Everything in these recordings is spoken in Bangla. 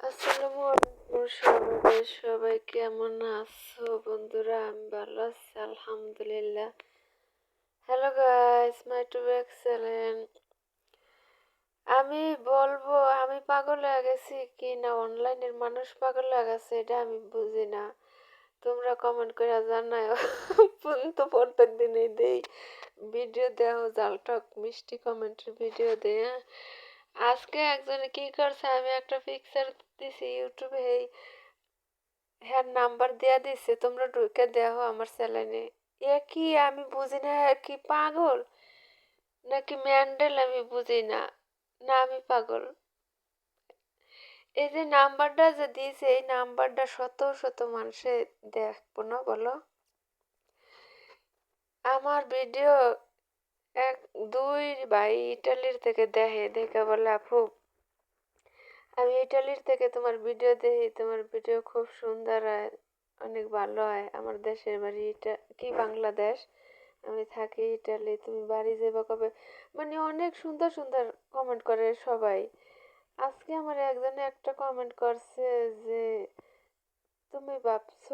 আসসালামু আলাইকুম সবাই সবাই কেমন আছো বন্ধুরা? আমি ভালো আছি, আলহামদুলিল্লাহ। Hello guys my two excellent আমি বলব, আমি পাগল হয়ে গেছি কি না অনলাইনের মানুষ পাগল হয়ে গেছে, এটা আমি বুঝি না। তোমরা কমেন্ট করে জানাই তো প্রত্যেক দিনই দেই। ভিডিও দেও জালটক মিষ্টি কমেন্টের ভিডিও দেয় আজকে একজনে কি করছে? আমি একটা পিকচার দিছি ইউটিউবে এই হ্যাঁ নাম্বার দেয়া দিছে, তোমরা ঢুকে দেখো আমার চ্যানেলে এ কি আমি বুঝি না কি পাগল? নাকি ম্যান্ডেল আমি বুঝি না? না, আমি পাগল। এই যে নাম্বারটা যে দিয়েছে এই নাম্বারটা শত শত মানুষে দেখব না বলো? আমার ভিডিও এক, দুই, ভাই, ইটালির থেকে দেখে দেখে বলে, আপু, আমি ইটালির থেকে তোমার ভিডিও দেখি, তোমার ভিডিও খুব সুন্দর হয়, অনেক ভালো হয়। আমার দেশের বাড়ি ইটা, কি বাংলাদেশ? আমি থাকি ইটালি, তুমি বাড়ি যাব কবে? মানে অনেক সুন্দর সুন্দর কমেন্ট করে সবাই। আজকে আমার একজনে একটা কমেন্ট করছে যে তুমি ভাবছ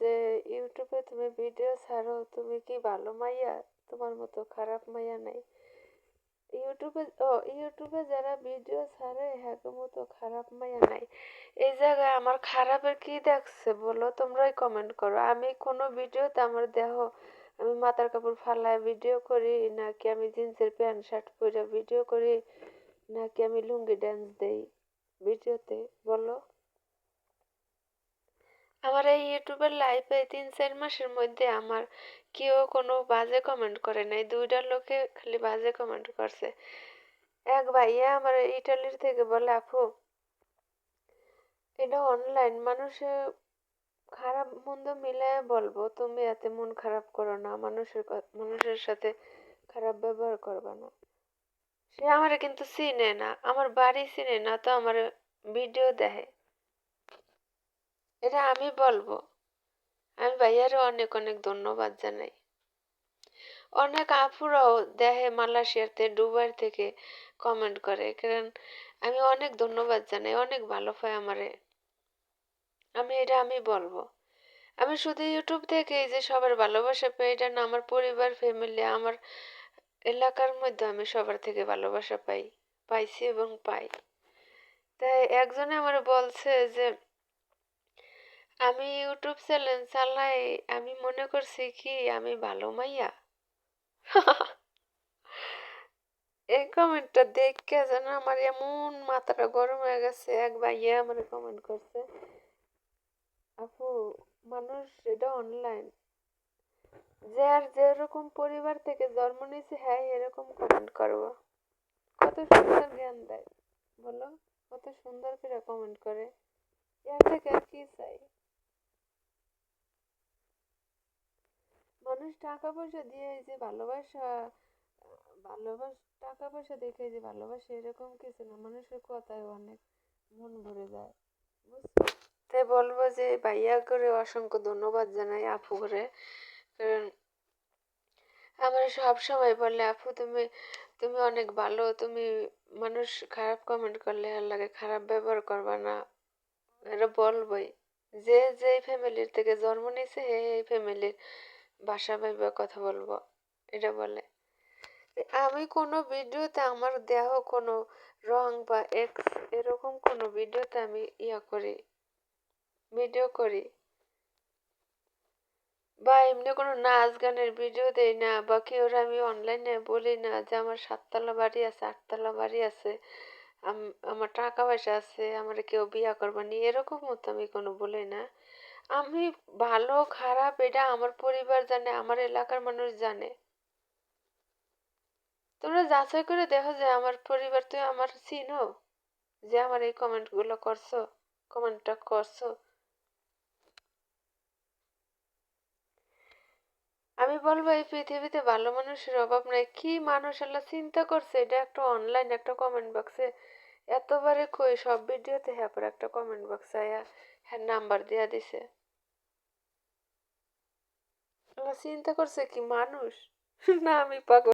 যে ইউটিউবে তুমি ভিডিও ছাড়ো, তুমি কি ভালো মাইয়া? তোমার মতো খারাপ মাইয়া নাই। ইউটিউবে ও ইউটিউবে যারা ভিডিও ছাড়ে হ্যাঁ মতো খারাপ মাইয়া নাই। এই জায়গায় আমার খারাপের কি দেখছে বলো? তোমরাই কমেন্ট করো। আমি কোনো ভিডিওতে আমার দেহ, আমি মাথার কাপড় ফালায় ভিডিও করি, নাকি আমি জিন্সের প্যান্ট, শার্ট পরে ভিডিও করি, নাকি আমি লুঙ্গি ড্যান্স দেই ভিডিওতে বলো। আমার এই ইউটিউবের লাইফে তিন চার মাসের মধ্যে আমার কেউ কোনো বাজে কমেন্ট করে নাই। দুইটা লোকে খালি বাজে কমেন্ট করছে। এক ভাইয়া আমার ইটালির থেকে বলে, আপু, এটা অনলাইন মানুষে খারাপ মন্দ মিলে বলব। তুমি এতে মন খারাপ করো না। মানুষের মানুষের সাথে খারাপ ব্যবহার করবে না। সে আমার কিন্তু চিনে না। আমার বাড়ি চিনে না, তো আমার ভিডিও দেখে। এটা আমি বলব। আমি ভাইয়ারও অনেক অনেক ধন্যবাদ জানাই। অনেক আপুরাও দেখে মালয়েশিয়াতে, দুবাই থেকে কমেন্ট করে। কারণ আমি অনেক ধন্যবাদ জানাই, অনেক ভালো পাই আমারে। আমি এটা আমি বলব। আমি শুধু ইউটিউব থেকে যে সবার ভালোবাসা পাই, এটা না, আমার পরিবার ফ্যামিলি আমার এলাকার মধ্যে আমি সবার থেকে ভালোবাসা পাই, পাইছি এবং পাই। তাই একজনে আমার বলছে যে আমি ইউটিউব চ্যানেল চালাই, আমি মনে করছি কি, আমি ভালো মাইয়া? এই কমেন্টটা দেখে যেন আমার এমন মাথাটা গরম হয়ে গেছে। এক ভাইয়া আমার কমেন্ট করছে, আপু, মানুষ এটা অনলাইন যে আর যেরকম পরিবার থেকে জন্ম নিয়েছে হ্যাঁ এরকম কমেন্ট করব কত সুন্দর জ্ঞান দেয়, বলো? কত সুন্দর করে কমেন্ট করে। এর থেকে আর কি চাই? মানুষ টাকা পয়সা দিয়ে যে ভালোবাসা, ভালোবাস টাকা পয়সা দেখে যে ভালোবাসা এরকম কিছু না, মানুষের কথায় অনেক মন ভরে যায় তাই বলব যে ভাইয়া করে অসংখ্য ধন্যবাদ জানাই আপু করে, কারণ আমার সব সময় বলে আপু, তুমি তুমি অনেক ভালো, তুমি মানুষ খারাপ কমেন্ট করলে আর লাগে খারাপ ব্যবহার করবা না। এটা বলবই, যে যে ফ্যামিলির থেকে জন্ম নিয়েছে এই ফ্যামিলির বাসা ভাইবা কথা বলব, এটা বলে। আমি কোনো ভিডিওতে আমার দেহ, কোনো রং বা এক্স এরকম কোনো ভিডিওতে আমি ইয়া করি ভিডিও করি বা এমনি কোনো নাচ গানের ভিডিও দেই না বা কেউ আমি অনলাইনে বলি না যে আমার সাততলা বাড়ি আছে, আটতলা বাড়ি আছে আমার টাকা পয়সা আছে, আমার কেউ বিয়া করবানি এরকম মতো আমি কোনো বলি না। আমি ভালো, খারাপ, এটা আমার পরিবার জানে, আমার এলাকার মানুষ জানে। তোমরা যাচাই করে দেখো যে আমার পরিবার তুই আমার চিনো, যে আমার এই কমেন্টগুলো করছ কমেন্টটা করছ। আমি বলব, এই পৃথিবীতে ভালো মানুষের অভাব নাই। কি মানুষ আল্লাহ চিন্তা করছে? এটা একটা অনলাইন একটা কমেন্ট বক্সে এতবারে কই, সব ভিডিওতে হ্যাঁ একটা কমেন্ট বক্সে আয়া হ্যাঁ নাম্বার দেওয়া দিছে। চিন্তা করছে কি মানুষ? না আমি পাগল।